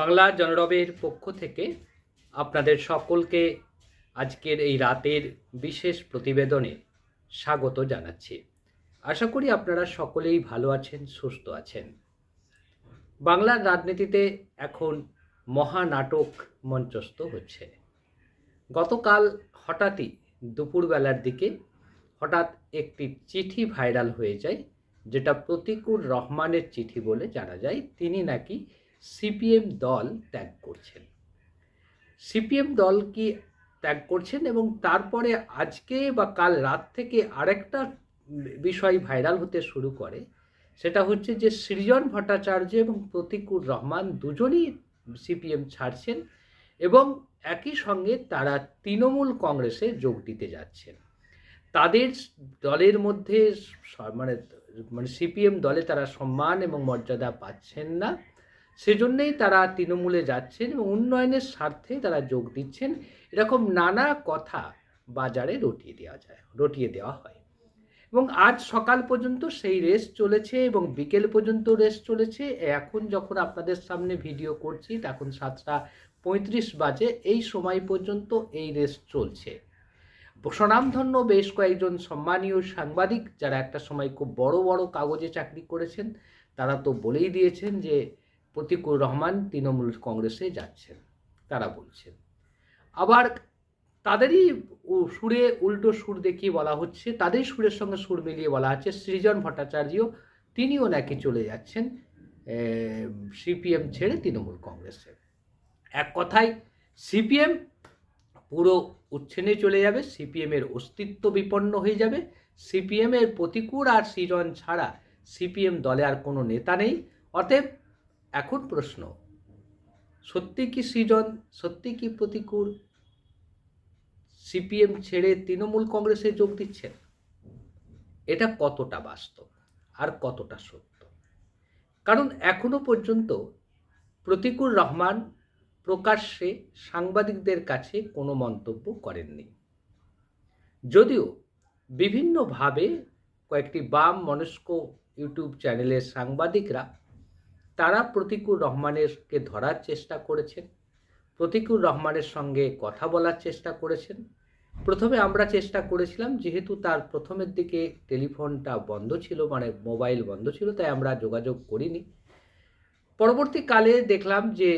বাংলা জনরবের পক্ষ থেকে আপনাদের সকলকে আজকের এই রাতের বিশেষ প্রতিবেদনে স্বাগত জানাচ্ছি। আশা করি আপনারা সকলেই ভালো আছেন, সুস্থ আছেন। বাংলার রাজনীতিতে এখন মহানাটক মঞ্চস্থ হচ্ছে। গতকাল হঠাৎই দুপুরবেলার দিকে হঠাৎ একটি চিঠি ভাইরাল হয়ে যায়, যেটা প্রতিকুর রহমানের চিঠি বলে জানা যায়। তিনি নাকি সিপিএম দল ত্যাগ করছেন। সিপিএম দল কি ত্যাগ করছেন এবং তারপরে আজকে বা কাল রাত থেকে আরেকটা বিষয় ভাইরাল হতে শুরু করে, সেটা হচ্ছে যে সৃজন ভট্টাচার্য এবং প্রতিকুর রহমান দুজনই সিপিএম ছাড়ছেন এবং একই সঙ্গে তারা তৃণমূল কংগ্রেসে যোগ দিতে যাচ্ছেন। তাদের দলের মধ্যে মানে মানে সিপিএম দলে তারা সম্মান এবং মর্যাদা পাচ্ছেন না। সেজন্যই তারা তৃণমূলে যাচ্ছেন এবং উন্নয়নের স্বার্থে তারা যোগ দিচ্ছেন। এরকম নানা কথা বাজারে রটিয়ে দেওয়া যায়, রটিয়ে দেওয়া হয়। এবং আজ সকাল পর্যন্ত সেই রেস চলেছে এবং বিকেল পর্যন্ত রেস চলেছে। এখন যখন আপনাদের সামনে ভিডিও করছি, তখন সাতটা পঁয়ত্রিশ বাজে এই সময় পর্যন্ত এই রেস চলছে। স্বনামধন্য বেশ কয়েকজন সম্মানীয় সাংবাদিক, যারা একটা সময় খুব বড় বড় কাগজে চাকরি করেছেন, তারা তো বলেই দিয়েছেন যে প্রতিকুর রহমান তৃণমূল কংগ্রেসে যাচ্ছেন, তারা বলছেন। আবার তাদেরই সুরে উল্টো সুর দেখিয়ে বলা হচ্ছে তাদের সুরের সঙ্গে সুর মিলিয়ে বলা হচ্ছে, সৃজন ভট্টাচার্য তিনিও নাকি চলে যাচ্ছেন সিপিএম ছেড়ে তৃণমূল কংগ্রেসে। এক কথায়, সিপিএম পুরো উচ্ছেনে চলে যাবে, সিপিএমের অস্তিত্ব বিপন্ন হয়ে যাবে, সিপিএমের প্রতিকূল আর সৃজন ছাড়া সিপিএম দলে আর কোনো নেতা নেই। অতএব এখন প্রশ্ন, সত্যি কি সৃজন, সত্যি কি প্রতিকূল? সিপিএম ছেড়ে তৃণমূল কংগ্রেসে যোগ দিচ্ছেন? এটা কতটা বাস্তব আর কতটা সত্য? কারণ এখনও পর্যন্ত প্রতিকুর রহমান প্রকাশ্যে সাংবাদিকদের কাছে কোনো মন্তব্য করেননি। যদিও বিভিন্নভাবে কয়েকটি বাম মনস্ক ইউটিউব চ্যানেলের সাংবাদিকরা তারা প্রতিকুর রহমানেরকে ধরার চেষ্টা করেছেন প্রতিকুর রহমানের সঙ্গে কথা বলার চেষ্টা করেছেন। প্রথমে আমরা চেষ্টা করেছিলাম, যেহেতু তার প্রথমের দিকে টেলিফোনটা বন্ধ ছিল মানে মোবাইল বন্ধ ছিল, তাই আমরা যোগাযোগ করিনি। পরবর্তীকালে দেখলাম যে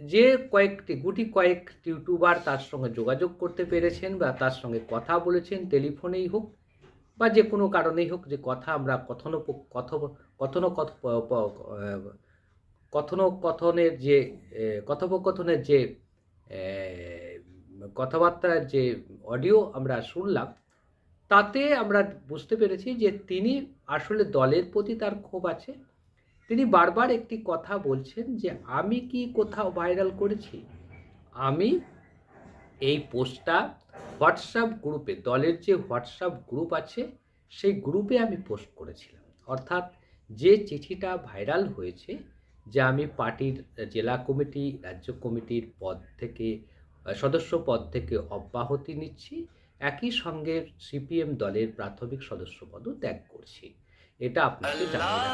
যে কয়েকটি, গুটি কয়েক ইউটিউবার তার সঙ্গে যোগাযোগ করতে পেরেছেন বা তার সঙ্গে কথা বলেছেন, টেলিফোনেই হোক বা যে কোনো কারণেই হোক, যে কথা আমরা কথনো কথ কথন কথনোকথনের যে কথোপকথনের যে কথাবার্তার যে অডিও আমরা শুনলাম, তাতে আমরা বুঝতে পেরেছি যে তিনি আসলে দলের প্রতি তার ক্ষোভ আছে। তিনি বারবার একটি কথা বলছেন যে, আমি কি কোথাও ভাইরাল করেছি? আমি এই পোস্টটা হোয়াটসঅ্যাপ গ্রুপে, দলের যে হোয়াটসঅ্যাপ গ্রুপ আছে, সেই গ্রুপে আমি পোস্ট করেছিলাম। অর্থাৎ যে চিঠিটা ভাইরাল হয়েছে যে আমি পার্টির জেলা কমিটি রাজ্য কমিটির পদ থেকে সদস্য পদ থেকে অব্যাহতি নিচ্ছি। একই সঙ্গে সিপিএম দলের প্রাথমিক সদস্য পদও ত্যাগ করছি। এটা আপনাকে জানিয়ে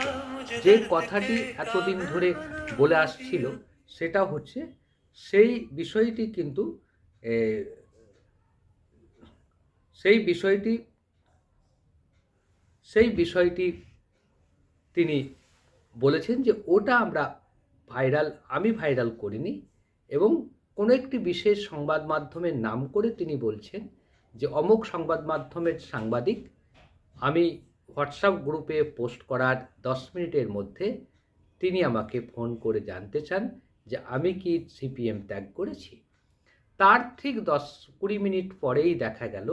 যে কথাটি এতদিন ধরে বলে আসছিল সেটা হচ্ছে সেই বিষয়টি কিন্তু সেই বিষয়টি সেই বিষয়টি তিনি বলেছেন যে ওটা আমরা ভাইরাল, আমি ভাইরাল করিনি এবং কোনো একটি বিশেষ সংবাদ মাধ্যমের নাম করে তিনি বলছেন যে অমুক সংবাদ মাধ্যমের সাংবাদিক আমি হোয়াটসঅ্যাপ গ্রুপে পোস্ট করার দশ মিনিটের মধ্যে তিনি আমাকে ফোন করে জানতে চান যে আমি কি সিপিএম ত্যাগ করেছি। তার ঠিক দশ কুড়ি মিনিট পরেই দেখা গেল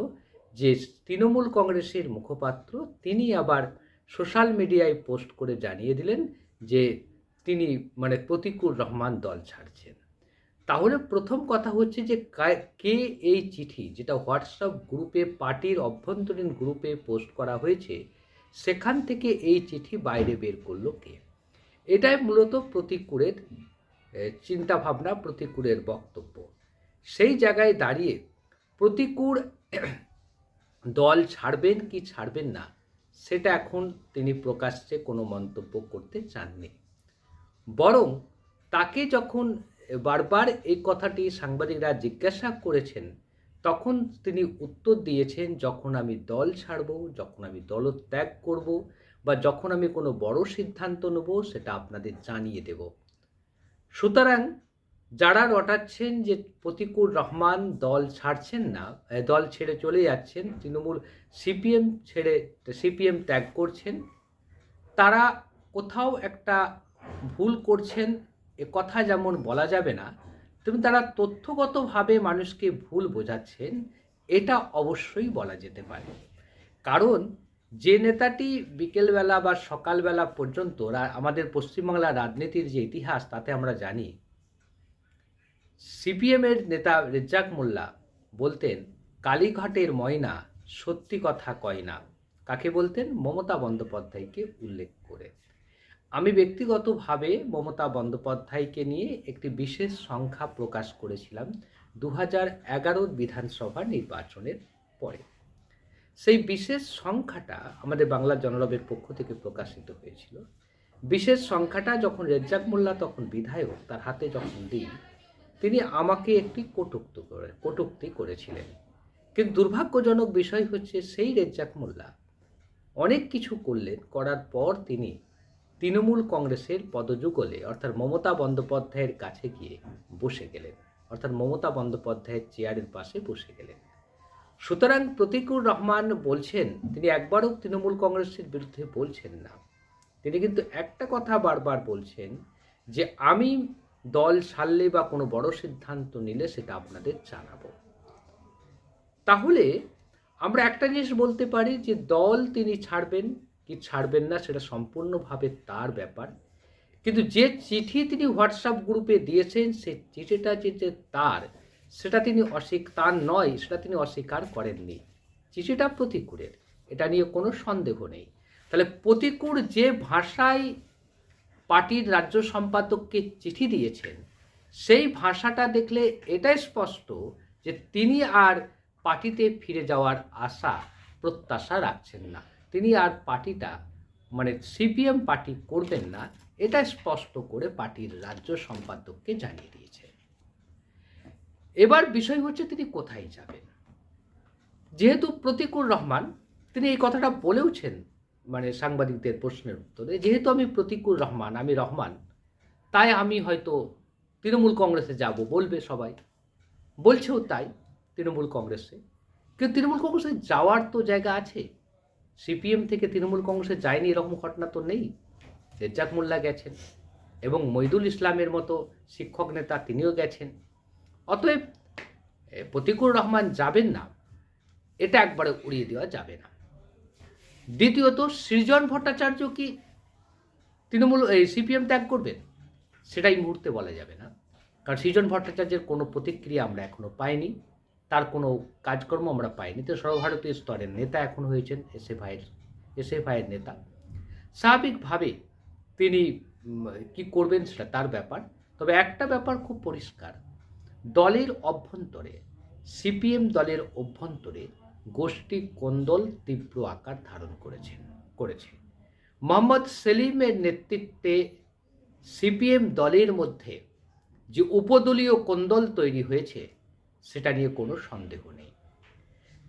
যে তৃণমূল কংগ্রেসের মুখপাত্র তিনি আবার সোশ্যাল মিডিয়ায় পোস্ট করে জানিয়ে দিলেন যে তিনি মানে প্রতিকুর রহমান দল ছাড়ছেন। তাহলে প্রথম কথা হচ্ছে যে কে এই চিঠি যেটা হোয়াটসঅ্যাপ গ্রুপে, পার্টির অভ্যন্তরীণ গ্রুপে পোস্ট করা হয়েছে, সেখান থেকে এই চিঠি বাইরে বের করল কে? এটাই মূলত প্রতিকূরের চিন্তাভাবনা, প্রতিকূরের বক্তব্য। সেই জায়গায় দাঁড়িয়ে প্রতিকূর দল ছাড়বেন কি ছাড়বেন না সেটা এখন তিনি প্রকাশ্যে কোনো মন্তব্য করতে চাননি। বরং তাকে যখন বারবার এই কথাটি সাংবাদিকরা জিজ্ঞাসা করেছেন, তখন তিনি উত্তর দিয়েছেন, যখন আমি দল ছাড়ব, যখন আমি দলত্যাগ করব বা যখন আমি কোনো বড় সিদ্ধান্ত নেব, সেটা আপনাদের জানিয়ে দেব। সুতরাং যারা রটাচ্ছেন যে প্রতিকুর রহমান দল ছাড়ছেন না দল ছেড়ে চলে যাচ্ছেন, তৃণমূল সিপিএম ছেড়ে, সিপিএম ত্যাগ করছেন, তারা কোথাও একটা ভুল করছেন, এ কথা যেমন বলা যাবে না তুমি তারা তথ্যগতভাবে মানুষকে ভুল বোঝাচ্ছেন, এটা অবশ্যই বলা যেতে পারে। কারণ যে নেতাটি বিকেলবেলা বা সকালবেলা পর্যন্ত আমাদের পশ্চিমবাংলার রাজনীতির যে ইতিহাস, তাতে আমরা জানি সিপিএমের নেতা রেজ্জাক মোল্লা বলতেন, কালীঘাটের ময়না সত্যি কথা কয় না। কাকে বলতেন? মমতা বন্দ্যোপাধ্যায়কে উল্লেখ করে। আমি ব্যক্তিগতভাবে মমতা বন্দ্যোপাধ্যায়কে নিয়ে একটি বিশেষ সংখ্যা প্রকাশ করেছিলাম দু হাজার এগারোর বিধানসভা নির্বাচনের পরে। সেই বিশেষ সংখ্যাটা আমাদের বাংলা জনরবের পক্ষ থেকে প্রকাশিত হয়েছিল। বিশেষ সংখ্যাটা যখন রেজ্জাক মোল্লা তখন বিধায়ক, তার হাতে যখন দিই তিনি আমাকে একটি কটুক্ত করে, কটুক্তি করেছিলেন। কিন্তু দুর্ভাগ্যজনক বিষয় হচ্ছে সেই রেজ্জাক মোল্লা। অনেক কিছু করলেন, করার পর তিনি তৃণমূল কংগ্রেসের পদযুগলে, অর্থাৎ মমতা বন্দ্যোপাধ্যায়ের কাছে গিয়ে বসে গেলেন। অর্থাৎ মমতা বন্দ্যোপাধ্যায়ের চেয়ারের পাশে বসে গেলেন। সুতরাং প্রতিকুর রহমান বলছেন, তিনি একবারও তৃণমূল কংগ্রেসের বিরুদ্ধে বলছেন না। তিনি কিন্তু একটা কথা বারবার বলছেন যে, আমি দল ছাড়লে বা কোনো বড় সিদ্ধান্ত নিলে সেটা আপনাদের জানাব। তাহলে আমরা একটা জিনিস বলতে পারি যে, দল তিনি ছাড়বেন কি ছাড়বেন না সেটা সম্পূর্ণভাবে তার ব্যাপার। কিন্তু যে চিঠি তিনি হোয়াটসঅ্যাপ গ্রুপে দিয়েছেন, সেই চিঠিটা যে তার, সেটা তিনি অস্বীক তার নয়, সেটা তিনি অস্বীকার করেননি। চিঠিটা প্রতিকূলের এটা নিয়ে কোনো সন্দেহ নেই। তাহলে প্রতিকূল যে ভাষায় পার্টির রাজ্য সম্পাদককে চিঠি দিয়েছেন। সেই ভাষাটা দেখলে এটাই স্পষ্ট যে তিনি আর পার্টিতে ফিরে যাওয়ার আশা, প্রত্যাশা রাখছেন না। তিনি আর পার্টিটা মানে সিপিএম পার্টি করবেন না এটা স্পষ্ট করে পার্টির রাজ্য সম্পাদককে জানিয়ে দিয়েছে। এবার বিষয় হচ্ছে তিনি কোথায় যাবেন? যেহেতু প্রতিকুর রহমান, তিনি এই কথাটা বলেওছেন মানে সাংবাদিকদের প্রশ্নের উত্তরে। যেহেতু আমি প্রতিকুর রহমান, আমি রহমান, তাই আমি হয়তো তৃণমূল কংগ্রেসে যাব বলবে সবাই। বলছেও তাই তৃণমূল কংগ্রেসে। কিন্তু তৃণমূল কংগ্রেসে যাওয়ার তো জায়গা আছে। সিপিএম থেকে তৃণমূল কংগ্রেসে যায়নি এরকম ঘটনা তো নেই। রেজ্জাক মোল্লা গেছেন এবং মইদুল ইসলামের মতো শিক্ষক নেতা তিনিও গেছেন। অতএব প্রতিকুর রহমান যাবেন না, এটা একবারে উড়িয়ে দেওয়া যাবে না। দ্বিতীয়ত, সৃজন ভট্টাচার্য কি তৃণমূল, এই সিপিএম ত্যাগ করবেন? সেটাই মুহূর্তে বলা যাবে না। কারণ সৃজন ভট্টাচার্যের কোনো প্রতিক্রিয়া আমরা এখনও পাইনি। তার কোনো কাজকর্ম আমরা পাইনি। তো সর্বভারতীয় স্তরের নেতা এখন হয়েছেন এসএফআইয়ের এসএফআইয়ের নেতা। স্বাভাবিকভাবে তিনি কি করবেন সেটা তার ব্যাপার। তবে একটা ব্যাপার খুব পরিষ্কার। দলের অভ্যন্তরে, সিপিএম দলের অভ্যন্তরে গোষ্ঠী কোন্দল তীব্র আকার ধারণ করেছেন, করেছে। মোহাম্মদ সেলিমের নেতৃত্বে সিপিএম দলের মধ্যে যে উপদলীয় কোন্দল তৈরি হয়েছে, সেটা নিয়ে কোনো সন্দেহ নেই।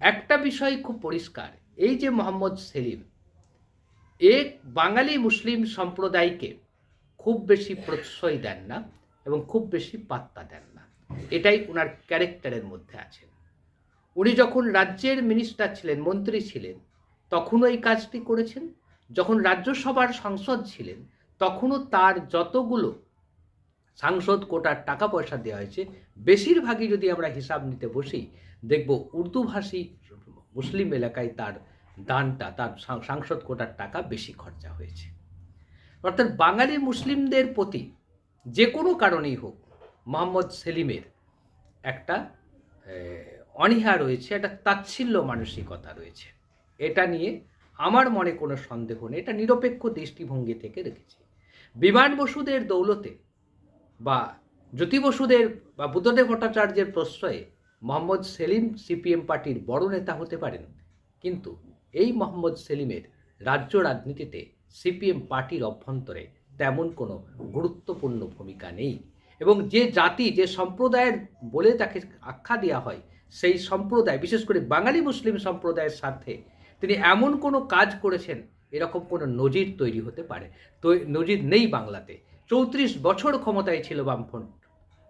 একটা বিষয় খুব পরিষ্কার, এই যে মোহাম্মদ সেলিম এক বাঙালি মুসলিম সম্প্রদায়কে খুব বেশি প্রশ্রয় দেন না এবং খুব বেশি পাত্তা দেন না। এটাই ওনার ক্যারেক্টারের মধ্যে আছে উনি যখন রাজ্যের মিনিস্টার ছিলেন, মন্ত্রী ছিলেন তখনও এই কাজটি করেছেন। যখন রাজ্যসভার সাংসদ ছিলেন, তখনও তার যতগুলো সাংসদ কোটার টাকা পয়সা দেওয়া হয়েছে, বেশিরভাগই যদি আমরা হিসাব নিতে বসি, দেখব উর্দুভাষী মুসলিম এলাকায় তার দানটা, তার সাংসদ কোটার টাকা বেশি খরচা হয়েছে। অর্থাৎ বাঙালি মুসলিমদের প্রতি যে কোনো কারণেই হোক, মোহাম্মদ সেলিমের একটা অনীহা রয়েছে, একটা তাচ্ছিল্য মানসিকতা রয়েছে। এটা নিয়ে আমার মনে কোনো সন্দেহ নেই, এটা নিরপেক্ষ দৃষ্টিভঙ্গি থেকে রেখেছি। বিমান বসুদের দৌলতে বা জ্যোতি বসুদের বা বুদ্ধদেব ভট্টাচার্যের প্রশ্রয়ে মোহাম্মদ সেলিম সিপিএম পার্টির বড় নেতা হতে পারেন, কিন্তু এই মোহাম্মদ সেলিমের রাজ্য রাজনীতিতে সিপিএম পার্টির অভ্যন্তরে তেমন কোনো গুরুত্বপূর্ণ ভূমিকা নেই। এবং যে জাতি, যে সম্প্রদায়ের বলে তাকে আখ্যা দেওয়া হয় সেই সম্প্রদায়, বিশেষ করে বাঙালি মুসলিম সম্প্রদায়ের স্বার্থে তিনি এমন কোনো কাজ করেছেন, এরকম কোনো নজির তৈরি হতে পারে। তো নজির নেই বাংলাতে। চৌত্রিশ বছর ক্ষমতায় ছিল বামফ্রন্ট।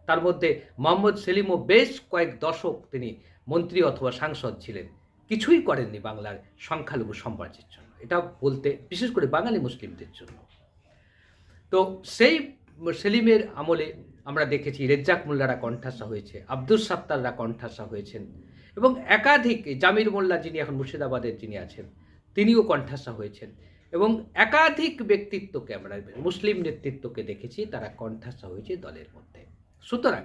তার মধ্যে মোহাম্মদ সেলিমও বেশ কয়েক দশক তিনি মন্ত্রী অথবা সাংসদ ছিলেন। কিছুই করেননি বাংলার সংখ্যালঘু সাম্রাজ্যের জন্য। এটা বলতে বিশেষ করে বাঙালি মুসলিমদের জন্য। তো সেই সেলিমের আমলে আমরা দেখেছি রেজ্জাক মোল্লারা কণ্ঠাসা হয়েছে আব্দুল সাত্তাররা কণ্ঠাসা হয়েছেন এবং একাধিক জামির মোল্লা যিনি এখন মুর্শিদাবাদের যিনি আছেন, তিনিও কণ্ঠাসা হয়েছেন এবং একাধিক ব্যক্তিত্বকে আমরা মুসলিম নেতৃত্বকে দেখেছি তারা কণ্ঠাসা হয়েছে দলের মধ্যে। সুতরাং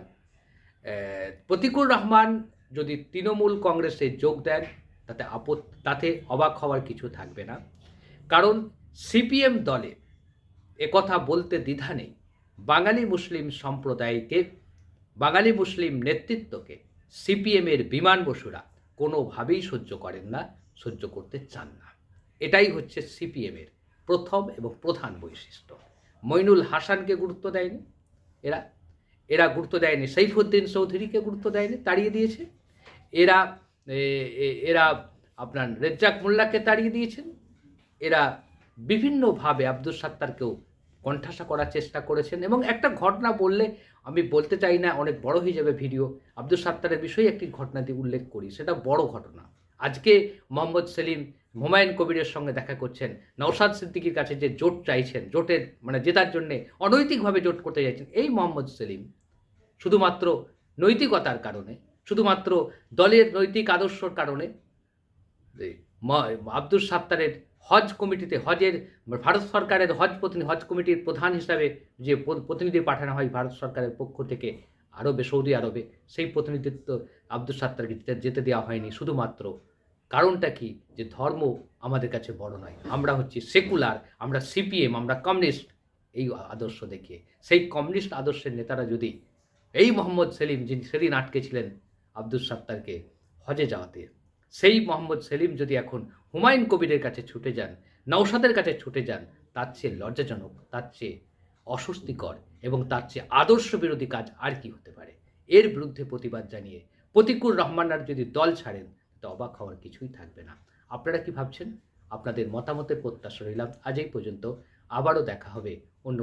প্রতিকুর রহমান যদি তৃণমূল কংগ্রেসে যোগ দেন, তাতে আপত তাতে অবাক হওয়ার কিছু থাকবে না। কারণ সিপিএম দলে একথা বলতে দ্বিধা নেই। বাঙালি মুসলিম সম্প্রদায়কে, বাঙালি মুসলিম নেতৃত্বকে সিপিএমের বিমান বসুরা কোনোভাবেই সহ্য করেন না, সহ্য করতে চান না। এটাই হচ্ছে সিপিএমের প্রথম এবং প্রধান বৈশিষ্ট্য। মইনুল হাসানকে গুরুত্ব দেয়নি, এরা এরা গুরুত্ব দেয়নি সৈফুদ্দিন চৌধুরীকে গুরুত্ব দেয়নি, তাড়িয়ে দিয়েছে। এরা এরা আপনার রেজ্জাক মোল্লাকে তাড়িয়ে দিয়েছেন। এরা বিভিন্নভাবে আব্দুল সাত্তারকেও কণ্ঠাসা করার চেষ্টা করেছেন এবং একটা ঘটনা বললে আমি বলতে চাই না, অনেক বড় হয়ে যাবে ভিডিও। আব্দুল সাত্তারের বিষয়ে একটি ঘটনা দিয়ে উল্লেখ করি, সেটা বড় ঘটনা। আজকে মোহাম্মদ সেলিম হুমায়ুন কবিরের সঙ্গে দেখা করছেন। নওশাদ সিদ্দিকির কাছে যে জোট চাইছেন, জোটের মানে জেতার জন্যে অনৈতিকভাবে জোট করতে চাইছেন, এই মোহাম্মদ সেলিম শুধুমাত্র নৈতিকতার কারণে, শুধুমাত্র দলের নৈতিক আদর্শর কারণে আব্দুল সাত্তারের হজ কমিটিতে, হজের, ভারত সরকারের হজ প্রতিনিধি, হজ কমিটির প্রধান হিসাবে যে প্রতিনিধি পাঠানো হয় ভারত সরকারের পক্ষ থেকে আরবে, সৌদি আরবে, সেই প্রতিনিধিত্ব আব্দুল সাত্তারকে যেতে- দেওয়া হয়নি। শুধুমাত্র কারণটা কি? যে ধর্ম আমাদের কাছে বড় নয়। আমরা হচ্ছি সেকুলার, আমরা সিপিএম, আমরা কমিউনিস্ট এই আদর্শ দেখিয়ে। সেই কমিউনিস্ট আদর্শের নেতারা যদি এই মোহাম্মদ সেলিম যিনি, সেদিন আটকে ছিলেন আব্দুল সাত্তারকে হজে যাওয়াতে সেই মোহাম্মদ সেলিম যদি এখন হুমায়ুন কবিরের কাছে ছুটে যান নৌসাদের কাছে ছুটে যান, তার চেয়ে লজ্জাজনক, তার চেয়ে অস্বস্তিকর এবং তার চেয়ে আদর্শ বিরোধী কাজ আর কি হতে পারে? এর বিরুদ্ধে প্রতিবাদ জানিয়ে প্রতিকুর রহমানার যদি দল ছাড়েন তো অবাক হওয়ার কিছুই থাকবে না। আপনারা কি ভাবছেন? আপনাদের মতামতের প্রত্যাশা রইলাম। আজ এই পর্যন্ত। আবারও দেখা হবে অন্য